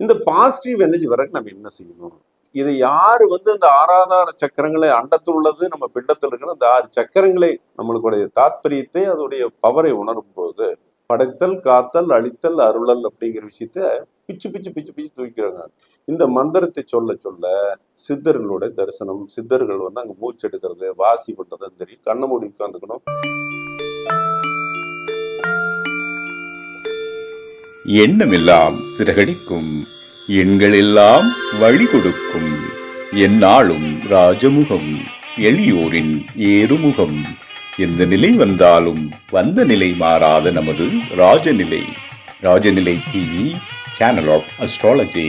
இந்த positive energy வரைக்கும் நம்ம என்ன செய்யணும்? இதை யாரு வந்து இந்த ஆறாதார சக்கரங்களை அண்டத்தில் உள்ளது நம்ம பிண்டத்தில் இருக்கிற அந்த ஆறு சக்கரங்களை நம்மளுடைய தாத்பரியத்தை அதோடைய பவரை உணரும் போது படைத்தல் காத்தல் அழித்தல் அருளல் அப்படிங்கிற விஷயத்த பிச்சு பிச்சு பிச்சு பிச்சு தூக்கிறாங்க. இந்த மந்திரத்தை சொல்ல சொல்ல சித்தர்களுடைய தரிசனம் சித்தர்கள் வந்து அங்க மூச்சு எடுக்கிறது வாசி பண்ணுறதுன்னு தெரியும். கண்ணை மூடி உட்காந்துக்கணும் எண்ணமெல்லாம் சிறகடிக்கும் எண்களெல்லாம் வழி கொடுக்கும். எந்நாளும் ராஜமுகம் எளியோரின் ஏறுமுகம். எந்த நிலை வந்தாலும் வந்த நிலை மாறாத நமது Rajanilai. Rajanilai TV channel of astrology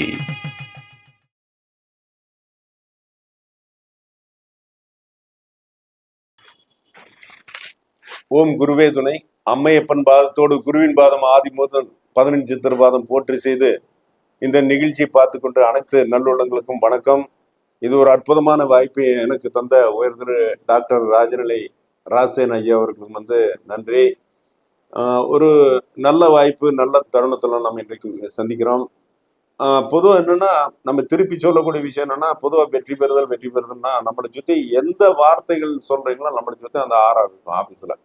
ஓம் குருவே துணை. அம்மையப்பன் பாதத்தோடு குருவின் பாதம் ஆதி பதினஞ்சு திருவாதம் போற்றி செய்து இந்த நிகழ்ச்சியை பார்த்து கொண்டு அனைத்து நல்லுள்ளங்களுக்கும் வணக்கம். இது ஒரு அற்புதமான வாய்ப்பை எனக்கு தந்த உயர்திரு டாக்டர் ராஜநிலை ராசேன் ஐயா அவர்களுக்கு வந்து நன்றி. ஒரு நல்ல வாய்ப்பு நல்ல தருணத்தில் நம்ம இன்றைக்கு சந்திக்கிறோம். பொதுவாக என்னென்னா நம்ம திருப்பி சொல்லக்கூடிய விஷயம் என்னென்னா பொதுவாக வெற்றி பெறுதல் வெற்றி பெறுதல்னா நம்மளை சுற்றி எந்த வார்த்தைகள் சொல்கிறீங்களோ நம்மளை சுற்றி அந்த ஆறாக இருக்கும் ஆஃபீஸில்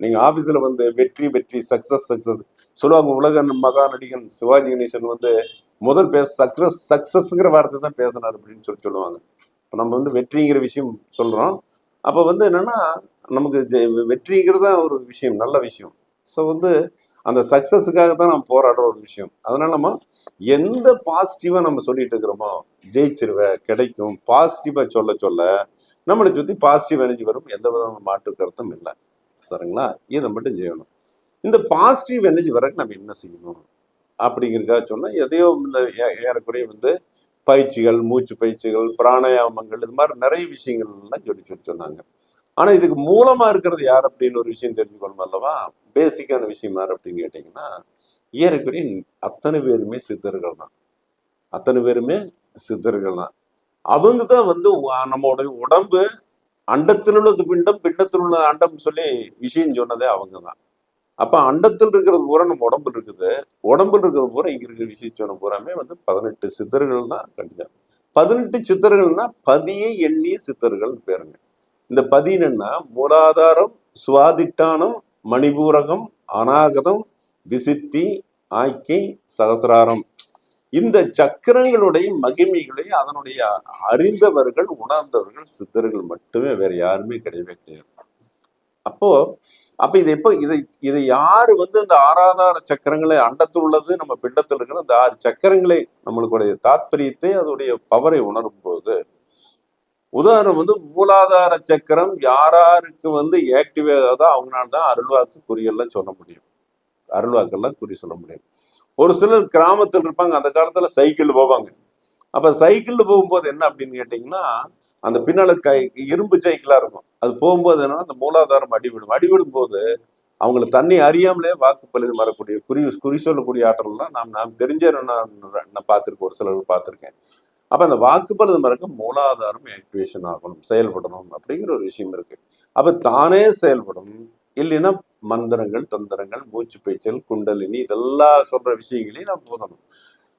நீங்கள் ஆஃபீஸில் வந்து வெற்றி வெற்றி சக்ஸஸ் சக்ஸஸ் சொல்லுவாங்க உலக மகா நடிகன் சிவாஜி கணேசன் வந்து முதல் பேச சக்ஸஸ் சக்ஸஸ்ங்கிற வார்த்தை தான் பேசினார் அப்படின்னு சொல்லி சொல்லுவாங்க. இப்போ நம்ம வந்து வெற்றிங்கிற விஷயம் சொல்கிறோம் அப்போ வந்து என்னன்னா நமக்கு ஜெ- வெற்றிங்கிறது தான் ஒரு விஷயம் நல்ல விஷயம். ஸோ வந்து அந்த சக்ஸஸுக்காக தான் நம்ம போராடுற ஒரு விஷயம். அதனால நம்ம எந்த பாசிட்டிவாக நம்ம சொல்லிட்டு இருக்கிறோமோ ஜெயிச்சிருவேன் கிடைக்கும். பாசிட்டிவாக சொல்ல சொல்ல நம்மளை சுற்றி பாசிட்டிவ் எனர்ஜி வரும். எந்த விதமான மாற்று கருத்தும் இல்லை. சரிங்களா? இதை மட்டும் செய்யணும். இந்த பாசிட்டிவ் எனர்ஜி வரைக்கும் நம்ம என்ன செய்யணும்? அப்படிங்கிறதுக்காக சொன்னால் எதையோ இந்த ஏ- ஏறக்குறைய வந்து பயிற்சிகள் மூச்சு பயிற்சிகள் பிராணாயாமங்கள் இது மாதிரி நிறைய விஷயங்கள் எல்லாம் சொல்லி சொல்லி சொன்னாங்க. ஆனா இதுக்கு மூலமா இருக்கிறது யார் அப்படின்னு ஒரு விஷயம் தெரிஞ்சுக்கணும் அல்லவா? பேசிக்கான விஷயம் யார் அப்படின்னு கேட்டீங்கன்னா ஏறக்குறைய அத்தனை பேருமே சித்தர்கள் தான். அத்தனை பேருமே சித்தர்கள் தான். அவங்க தான் வந்து நம்மளுடைய உடம்பு அண்டத்தில் உள்ளது பிண்டம் பிண்டத்தில் உள்ள அண்டம் சொல்லி விஷயம் சொன்னதே அவங்க தான் அப்போ அண்டத்தில் இருக்கிறது பூரா நம்ம உடம்புல இருக்குது. உடம்புல இருக்கிறது பூரா இங்கே இருக்கிற விஷயம் சொன்ன பூராமே வந்து பதினெட்டு சித்தர்கள் தான் கண்டிப்பாக பதினெட்டு சித்தர்கள்னா பதியை எண்ணிய சித்தர்கள் பேருங்க. இந்த பதினென்னா மூலாதாரம் சுவாதிட்டானம் மணிபூரகம் அநாகதம் விசித்தி ஆய்க்கை சகசிராரம். இந்த சக்கரங்களுடைய மகிமைகளை அதனுடைய அறிந்தவர்கள் உணர்ந்தவர்கள் சித்தர்கள் மட்டுமே வேற யாருமே கிடையவே கிடையாது. அப்போ அப்ப இது எப்போ இதை இதை யாரு வந்து இந்த ஆறாதார சக்கரங்களை அண்டத்தில் உள்ளது நம்ம பிண்டத்தில் இருக்கிற அந்த ஆறு சக்கரங்களை நம்மளுடைய தாத்பரியத்தை அதோடைய பவரை உணரும் போது உதாரணம் வந்து மூலாதார சக்கரம் யாராருக்கு வந்து ஆக்டிவேட் ஆகுதோ அவங்களால தான் அருள்வாக்கு குறியெல்லாம் சொல்ல முடியும். அருள்வாக்கெல்லாம் குறி சொல்ல முடியும். ஒரு சிலர் கிராமத்தில் இருப்பாங்க அந்த காலத்துல சைக்கிள் போவாங்க. அப்ப சைக்கிள்ல போகும்போது என்ன அப்படின்னு கேட்டீங்கன்னா அந்த பின்னால கை இரும்பு சைக்கிளா இருக்கும். அது போகும்போது என்னன்னா அந்த மூலாதாரம் அடிவிடும் அடிவிடும் போது அவங்கள தண்ணி அறியாமலே வாக்கு பழுது வரக்கூடிய குறி குறி சொல்லக்கூடிய ஆற்றல்லாம் நாம் நாம் தெரிஞ்ச நான் நான் பார்த்துருக்கேன் ஒரு சிலர் பார்த்துருக்கேன். அப்ப அந்த வாக்கு மறக்க மூலாதாரம் ஆக்டிவேஷன் ஆகணும் செயல்படணும் அப்படிங்கிற ஒரு விஷயம் இருக்கு. அப்போ தானே செயல்படும் இல்லைன்னா மந்திரங்கள் தந்திரங்கள் மூச்சு பேச்சல் குண்டலினி இதெல்லாம் சொல்ற விஷயங்களையும் நாம் போதணும்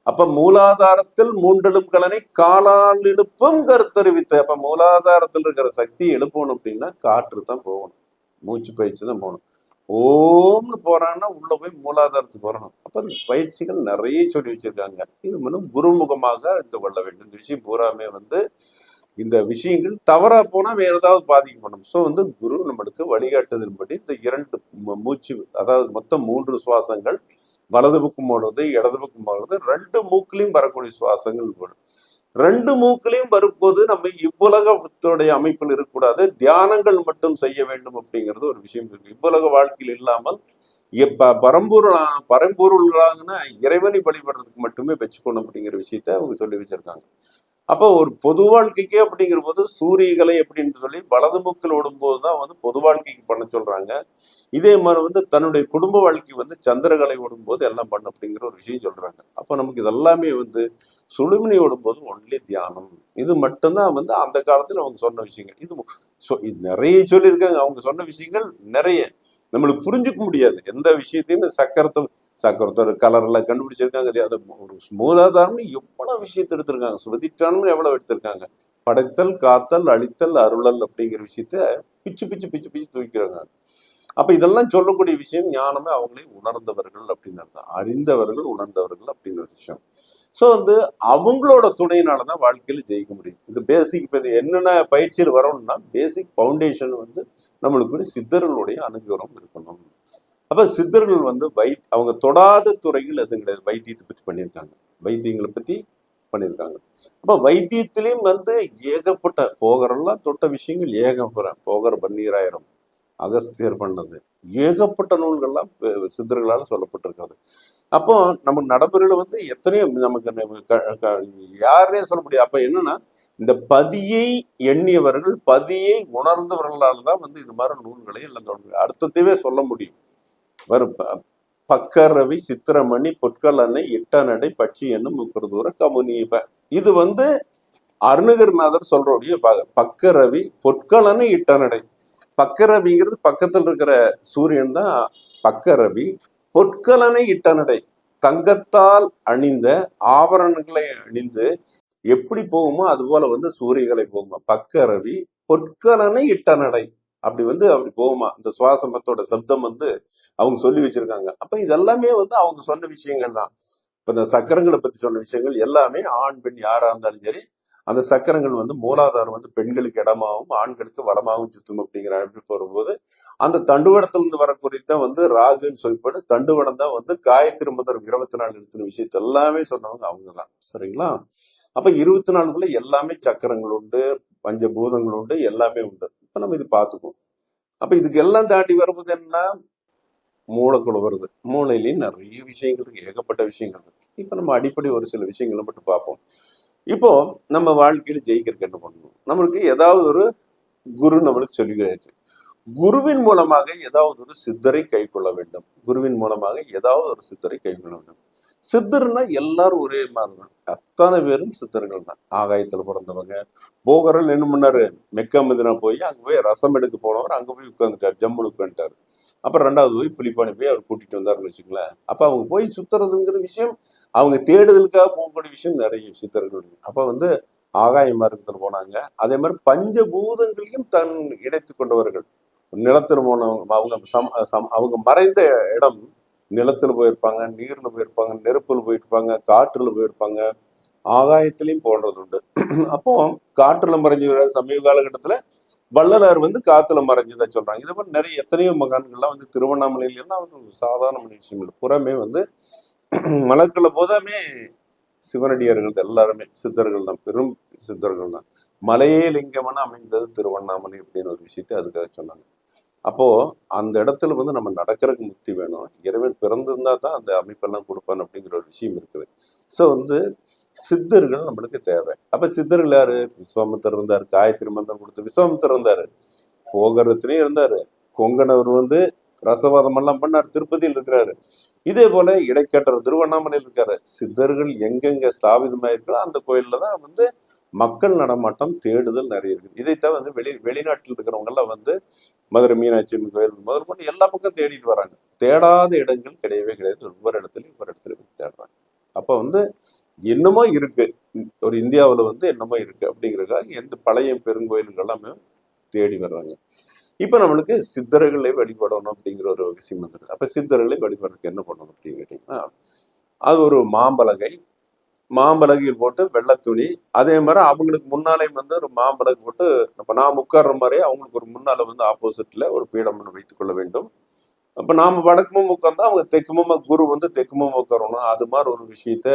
அப்ப மூலாதாரத்தில் மூண்டலும் கலனை காலால் எழுப்பும் கருத்தறிவித்து அப்ப மூலாதாரத்தில் இருக்கிற சக்தி எழுப்பணும் அப்படின்னா காற்று தான் போகணும். மூச்சு பயிற்சி தான் போகணும். ஓம்னு போறான்னா உள்ள போய் மூலாதாரத்துக்கு வரணும். அப்ப அந்த பயிற்சிகள் நிறைய சொல்லி வச்சிருக்காங்க. இது மூலம் குருமுகமாக இந்த கொள்ள வேண்டும் இந்த விஷயம் பூராமே வந்து இந்த விஷயங்கள் தவறா போனா வேற ஏதாவது பாதிக்கப்படும் ஸோ வந்து குரு நம்மளுக்கு வழிகாட்டுதல்படி இந்த இரண்டு மூச்சு அதாவது மொத்தம் மூன்று சுவாசங்கள் வலது பக்கம் ஓடுறது இடது பக்கம் ஓடுறது ரெண்டு மூக்கிலையும் வரக்கூடிய சுவாசங்கள் வரும். ரெண்டு மூக்கிலையும் வரும்போது நம்ம இவ்வுலகத்துடைய அமைப்பில் இருக்கக்கூடாது. தியானங்கள் மட்டும் செய்ய வேண்டும் அப்படிங்கிறது ஒரு விஷயம் இருக்கு. இவ்வுலக வாழ்க்கையில் இல்லாமல் இப்ப பரம்பொருள் பரம்பொருளாகனா இறைவனை வழிபடுறதுக்கு மட்டுமே வச்சுக்கணும் அப்படிங்கிற விஷயத்த அவங்க சொல்லி வச்சிருக்காங்க. அப்போ ஒரு பொது வாழ்க்கைக்கு அப்படிங்கிற போது சூரியகலை அப்படின்னு சொல்லி வலது மூக்கில் ஓடும்போது தான் வந்து பொது வாழ்க்கைக்கு பண்ண சொல்றாங்க. இதே மாதிரி வந்து தன்னுடைய குடும்ப வாழ்க்கை வந்து சந்திரகலை ஓடும்போது எல்லாம் பண்ண அப்படிங்கிற ஒரு விஷயம் சொல்றாங்க. அப்போ நமக்கு இதெல்லாமே வந்து சுழுமினி ஓடும்போது ஒன்லி தியானம். இது மட்டும்தான் வந்து அந்த காலத்தில் அவங்க சொன்ன விஷயங்கள். இது இது நிறைய சொல்லியிருக்காங்க. அவங்க சொன்ன விஷயங்கள் நிறைய. நம்மளுக்கு புரிஞ்சுக்க முடியாது. எந்த விஷயத்தையும் சக்கரத்தை சக்கரத்தோட கலரெல்லாம் கண்டுபிடிச்சிருக்காங்க. அது ஒரு எவ்வளவு விஷயத்தை எடுத்திருக்காங்க. சுவதிட்டானும் எவ்வளவு எடுத்திருக்காங்க. படைத்தல் காத்தல் அழித்தல் அருளல் அப்படிங்கிற விஷயத்த பிச்சு பிச்சு பிச்சு பிச்சு தூக்கிறாங்க அப்போ இதெல்லாம் சொல்லக்கூடிய விஷயம் ஞானமே அவங்களே உணர்ந்தவர்கள் அப்படின்னு அர்த்தம். அறிந்தவர்கள் உணர்ந்தவர்கள் அப்படின்னு ஒரு விஷயம். ஸோ வந்து அவங்களோட துணையினால தான் வாழ்க்கையில் ஜெயிக்க முடியும். இந்த பேசிக் இப்போ இது என்னென்ன பயிற்சியில் வரணும்னா பேசிக் ஃபவுண்டேஷன் வந்து நம்மளுக்கு சித்தர்களுடைய அனுகூலம் இருக்கணும். அப்போ சித்தர்கள் வந்து வை அவங்க தொடாத துறைகள் எதுவும் கிடையாது வைத்தியத்தை பற்றி பண்ணியிருக்காங்க. வைத்தியங்களை பத்தி பண்ணியிருக்காங்க. அப்போ வைத்தியத்திலையும் வந்து ஏகப்பட்ட போகிறெல்லாம் தொட்ட விஷயங்கள் ஏகப்பட போகிற பன்னீராயிரம் அகஸ்தியர் பண்ணது. ஏகப்பட்ட நூல்கள்லாம் சித்தர்களால் சொல்லப்பட்டிருக்கிறது. அப்போ நம்ம நடைமுறையில் வந்து எத்தனையோ நமக்கு யாரே சொல்ல முடியும் அப்போ என்னன்னா இந்த பதியை எண்ணியவர்கள் பதியை உணர்ந்தவர்களால் தான் வந்து இது மாதிரி நூல்களை எல்லாம் தொடங்க அர்த்தத்தையே சொல்ல முடியும். வரும். பக்கரவி சித்திரமணி பொற்கலனை இட்டநடை பட்சி என்னும் முக்கரதூர கமுனிப இது வந்து அருணகிரிநாதர் சொல்றோடைய பக்கரவி பொற்கலனை இட்டநடை பக்கரவிங்கிறது பக்கத்தில் இருக்கிற சூரியன் தான் பக்கரவி. பொற்கலனை இட்டநடை தங்கத்தால் அணிந்த ஆபரணங்களை அணிந்து எப்படி போகுமோ அது போல வந்து சூரியகளை போகுமா. பக்கரவி பொற்கலனை இட்டநடை அப்படி வந்து அப்படி போகுமா? இந்த சுவாசமத்தோட சப்தம் வந்து அவங்க சொல்லி வச்சிருக்காங்க. அப்ப இதெல்லாமே வந்து அவங்க சொன்ன விஷயங்கள் தான். இப்ப இந்த சக்கரங்களை பத்தி சொன்ன விஷயங்கள் எல்லாமே ஆண் பெண் யாரா இருந்தாலும் சரி அந்த சக்கரங்கள் வந்து மூலாதாரம் வந்து பெண்களுக்கு இடமாகவும் ஆண்களுக்கு வளமாகவும் சுத்தும் அப்படிங்கிற அமைப்பு வரும்போது அந்த தண்டுவடத்திலிருந்து தான் வந்து ராகுன்னு சொல்லப்படு தண்டுவடம் தான் வந்து காயத்திரி முதல் இருபத்தி நாலு எழுத்துன விஷயத்த எல்லாமே சொன்னவங்க அவங்க தான். சரிங்களா? அப்ப இருபத்தி நாலுக்குள்ள எல்லாமே சக்கரங்கள் உண்டு பஞ்சபூதங்கள் உண்டு எல்லாமே உண்டு. இப்ப நம்ம இது பார்த்துக்குவோம். அப்ப இதுக்கு எல்லாம் தாண்டி வரும்போது என்ன? மூளைக்குள்ள வருது. மூளையிலையும் நிறைய விஷயங்கள் இருக்கு. ஏகப்பட்ட விஷயங்கள் இருக்கு. இப்ப நம்ம அடிப்படை ஒரு சில விஷயங்களை மட்டும் பார்ப்போம். இப்போ நம்ம வாழ்க்கையில ஜெயிக்கிறதுக்கு என்ன பண்ணணும்? நம்மளுக்கு ஏதாவது ஒரு குரு நம்மளுக்கு சொல்லிக்கிறாச்சு குருவின் மூலமாக ஏதாவது ஒரு சித்தரை கை கொள்ள வேண்டும். குருவின் மூலமாக ஏதாவது ஒரு சித்தரை கை கொள்ள வேண்டும். சித்தர்னா எல்லாரும் ஒரே மாதிரி தான் அத்தனை பேரும் சித்தர்கள் தான் ஆகாயத்தில் பிறந்தவங்க. போகரன் என்ன பண்ணாரு மெக்க மதினா போய் அங்கே போய் ரசம் எடுக்க போனவர் அங்கே போய் உட்காந்துட்டார் ஜம்முன்னு உட்காந்துட்டாரு அப்புறம் ரெண்டாவது போய் புலிப்பானி போய் அவர் கூட்டிட்டு வந்தாருன்னு வச்சுங்களேன் அப்போ அவங்க போய் சுத்துறதுங்கிற விஷயம் அவங்க தேடுதலுக்காக போகக்கூடிய விஷயம் நிறைய சித்தர்கள் அப்போ வந்து ஆகாய மார்க்கத்தில் போனாங்க. அதே மாதிரி பஞ்சபூதங்களையும் தன் இணைத்து கொண்டவர்கள். நிலத்தில் போன அவங்க சம் சம் அவங்க மறைந்த இடம் நிலத்தில் போயிருப்பாங்க நீரில் போயிருப்பாங்க நெருப்பில் போயிருப்பாங்க காற்றில் போயிருப்பாங்க. ஆகாயத்திலையும் போடுறது உண்டு. அப்போ காற்றுல மறைஞ்சு சமீப காலகட்டத்தில் வள்ளலார் வந்து காத்துல மறைஞ்சதா சொல்றாங்க. இதே மாதிரி நிறைய எத்தனையோ மகான்கள்லாம் வந்து திருவண்ணாமலையில எல்லாம் வந்து ஒரு சாதாரண விஷயம் இல்லை. புறமே வந்து மலக்களை போதாமே சிவனடியார்கள் எல்லாருமே சித்தர்கள் தான். பெரும் சித்தர்கள் தான். மலையே லிங்கமென அமைந்தது திருவண்ணாமலை அப்படின்னு ஒரு விஷயத்தை அதுக்காக சொன்னாங்க. அப்போது அந்த இடத்துல வந்து நம்ம நடக்கிறதுக்கு முக்தி வேணும். இறைவன் பிறந்திருந்தா தான் அந்த அமைப்பெல்லாம் கொடுப்பான் அப்படிங்கிற ஒரு விஷயம் இருக்குது. ஸோ வந்து சித்தர்கள் நம்மளுக்கு தேவை. அப்போ சித்தர்கள் யார்? விஸ்வாமித்தர் இருந்தார் காயத்ரி மந்திரம் கொடுத்து விஸ்வாமித்தர் இருந்தார். போகிறதுலேயும் இருந்தார். கொங்கணவர் வந்து ரசவாதம் எல்லாம் பண்ணார் திருப்பதியில் இருக்கிறாரு. இதே போல இடைக்காட்டர் திருவண்ணாமலையில் இருக்காரு. சித்தர்கள் எங்கெங்க ஸ்தாபிதமாயிருக்கோ அந்த கோயிலில் தான் வந்து மக்கள் நடமாட்டம் தேடுதல் நிறைய இருக்குது. இதைத்தான் வந்து வெளி வெளிநாட்டில் இருக்கிறவங்க எல்லாம் வந்து மதுரை மீனாட்சி அம்மன் கோயில் முதல் கொண்டு எல்லா பக்கம் தேடிட்டு வராங்க. தேடாத இடங்கள் கிடையவே கிடையாது. ஒவ்வொரு இடத்துலையும் ஒவ்வொரு இடத்துலையும் தேடுறாங்க. அப்போ வந்து என்னமோ இருக்கு. ஒரு இந்தியாவில் வந்து என்னமோ இருக்கு அப்படிங்கிறதுக்காக எந்த பழைய பெருங்கோயில்கள் எல்லாமே தேடி வர்றாங்க. இப்போ நம்மளுக்கு சித்தர்களை வழிபடணும் அப்படிங்கிற ஒரு விஷயம் வந்துருக்கு அப்போ சித்தர்களை வழிபடுறதுக்கு என்ன பண்ணணும் அப்படின்னு கேட்டிங்கன்னா அது ஒரு மாம்பலகை மாம்பலகையில் போட்டு வெள்ளை துணி. அதே மாதிரி அவங்களுக்கு முன்னாலே வந்து ஒரு மாம்பழகு போட்டு இப்போ நாம் உட்கார்ற மாதிரி அவங்களுக்கு ஒரு முன்னால வந்து ஆப்போசிட்ல ஒரு பீடம் வைத்துக் கொள்ள வேண்டும். அப்போ நாம் வடக்குமும் உட்கார்ந்தா அவங்க தெக்குமும் குரு வந்து தெக்குமும் உட்காரணும். அது மாதிரி ஒரு விஷயத்த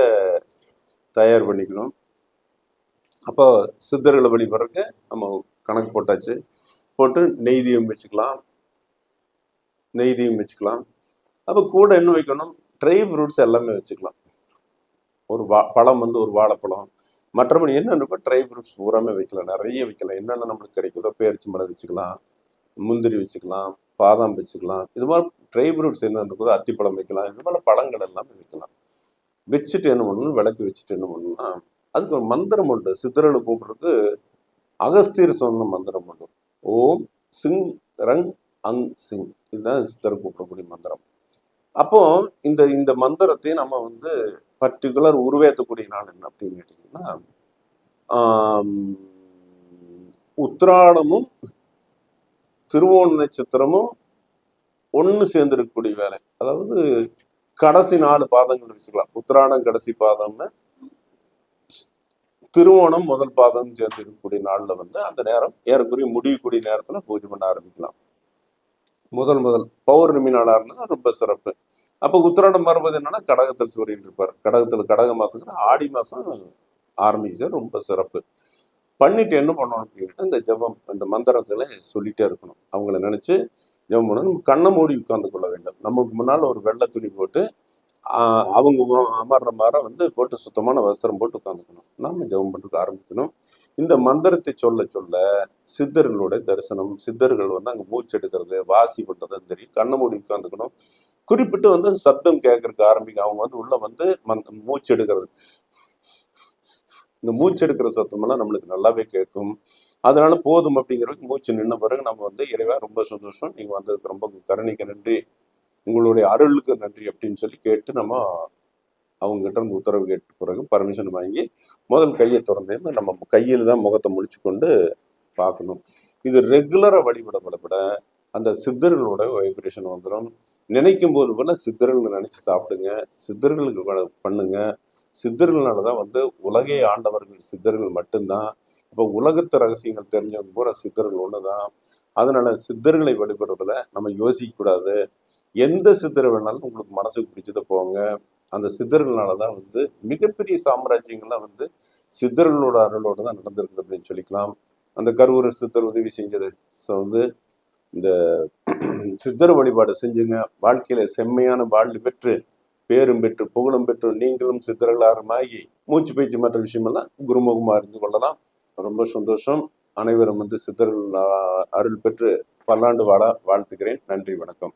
தயார் பண்ணிக்கணும். அப்போ சித்தர்களை வழிபடுறதுக்கு நம்ம கணக்கு போட்டாச்சு. போட்டு நெய்தியம் வச்சுக்கலாம். நெய்தியம் வச்சுக்கலாம். அப்போ கூட என்ன வைக்கணும்? ட்ரை ஃப்ரூட்ஸ் எல்லாமே வச்சுக்கலாம். ஒரு வா பழம் வந்து ஒரு வாழைப்பழம். மற்றபடி என்ன இருக்கோ ட்ரை ஃப்ரூட்ஸ் பூராமே வைக்கலாம். நிறைய வைக்கலாம். என்னென்ன நம்மளுக்கு கிடைக்குதோ பேரிச்சி மரம் வச்சுக்கலாம் முந்திரி வச்சுக்கலாம் பாதாம் வச்சுக்கலாம். இது மாதிரி ட்ரை ஃப்ரூட்ஸ் என்ன இருக்குதோ அத்திப்பழம் வைக்கலாம். இது மாதிரி பழங்கள் எல்லாமே வைக்கலாம். வச்சுட்டு என்ன பண்ணணும்? விளக்கு வச்சுட்டு என்ன பண்ணணும்னா அதுக்கு ஒரு மந்திரம் உண்டு. சித்தர்களை கூப்பிட்றதுக்கு அகஸ்தியர் சொன்ன மந்திரம் உண்டு. ஓம் சிங் ரங் அங் சிங். இதுதான் சித்தர் கூப்பிடக்கூடிய மந்திரம். அப்போ இந்த இந்த மந்திரத்தை நம்ம வந்து பர்டிகுலர் உருவேற்றக்கூடிய நாள் என்ன அப்படின்னு கேட்டீங்கன்னா உத்திராடமும் திருவோண நட்சத்திரமும் ஒன்று சேர்ந்துருக்கக்கூடிய வேலை. அதாவது கடைசி நாலு பாதங்கள் வச்சுக்கலாம். உத்திராடம் கடைசி பாதம்னு திருவோணம் முதல் பாதம் சேர்ந்து இருக்கக்கூடிய நாள்ல வந்து அந்த நேரம் ஏறக்குறைய முடியக்கூடிய நேரத்துல பூஜை பண்ண ஆரம்பிக்கலாம். முதல் முதல் பௌர்ணமி நாளா இருந்தால் ரொம்ப சிறப்பு. அப்போ உத்திராடம் வருவது என்னன்னா கடகத்தில் சூரியன் இருப்பார். கடகத்தில் கடக மாசங்கிற ஆடி மாசம் ஆரம்பிச்சு ரொம்ப சிறப்பு. பண்ணிட்டு என்ன பண்ணணும் அப்படின்னா இந்த ஜெபம் இந்த மந்திரத்தில் சொல்லிட்டே இருக்கணும். அவங்கள நினச்சி ஜபம் பண்ணணும். நம்ம கண்ணை மூடி உட்கார்ந்து கொள்ள வேண்டும். நமக்கு முன்னால் ஒரு வெள்ளை துணி போட்டு அவங்க அமர்ற மாதிரி வந்து போட்டு சுத்தமான வஸ்திரம் போட்டு உட்காந்துக்கணும் நாம ஜெபம் பண்ணுறதுக்கு ஆரம்பிக்கணும். இந்த மந்திரத்தை சொல்ல சொல்ல சித்தர்களுடைய தரிசனம் சித்தர்கள் வந்து அங்க மூச்சு எடுக்கிறது வாசி பண்றது தெரியும். கண்ணை மூடி உட்காந்துக்கணும் குறிப்பிட்டு வந்து சப்தம் கேட்கறதுக்கு ஆரம்பிக்கும் அவங்க வந்து உள்ள வந்து மந் மூச்சு எடுக்கிறது. இந்த மூச்சு எடுக்கிற சத்தமெல்லாம் நம்மளுக்கு நல்லாவே கேட்கும். அதனால போதும் அப்படிங்கிறதுக்கு மூச்சு நின்ன பிறகு நம்ம வந்து இறைவா ரொம்ப சந்தோஷம். நீங்க வந்ததுக்கு ரொம்ப கருணைக்கு நன்றி. உங்களுடைய அருளுக்கு நன்றி அப்படின்னு சொல்லி கேட்டு நம்ம அவங்ககிட்ட இருந்து உத்தரவு கேட்ட பிறகு பர்மிஷன் வாங்கி முதல் கையை திறந்தே நம்ம கையில் தான் முகத்தை முடிச்சு கொண்டு பார்க்கணும். இது ரெகுலராக வழிபட வழிபட அந்த சித்தர்களோட வைப்ரேஷன் வந்துடும் நினைக்கும் போது போல சித்தர்கள் நினச்சி சாப்பிடுங்க சித்தர்களுக்கு பண்ணுங்க. சித்தர்களால தான் வந்து உலகே ஆண்டவர்கள் சித்தர்கள் மட்டும்தான். அப்போ உலகத்து ரகசியங்கள் தெரிஞ்சவங்க பூரா சித்தர்கள் ஒன்று தான் அதனால சித்தர்களை வழிபடுறதுல நம்ம யோசிக்கக்கூடாது. எந்த சித்தர் வேணாலும் உங்களுக்கு மனசுக்கு பிடிச்சதை போங்க. அந்த சித்தர்களால தான் வந்து மிகப்பெரிய சாம்ராஜ்யங்கள்லாம் வந்து சித்தர்களோட அருளோட தான் நடந்திருக்கு அப்படின்னு சொல்லிக்கலாம். அந்த கருவூர சித்தர் உதவி செஞ்சது. ஸோ வந்து இந்த சித்தர் வழிபாடு செஞ்சுங்க. வாழ்க்கையில செம்மையான வாழ்வு பெற்று பேரும் பெற்று புகழும் பெற்று நீங்களும் சித்தர்களாரமாகி மூச்சு பயிற்சி மற்ற விஷயமெல்லாம் குருமுகமாக இருந்து கொள்ளலாம். ரொம்ப சந்தோஷம். அனைவரும் வந்து சித்தர்கள் அருள் பெற்று பல்லாண்டு வாழ வாழ்த்துக்கிறேன். நன்றி வணக்கம்.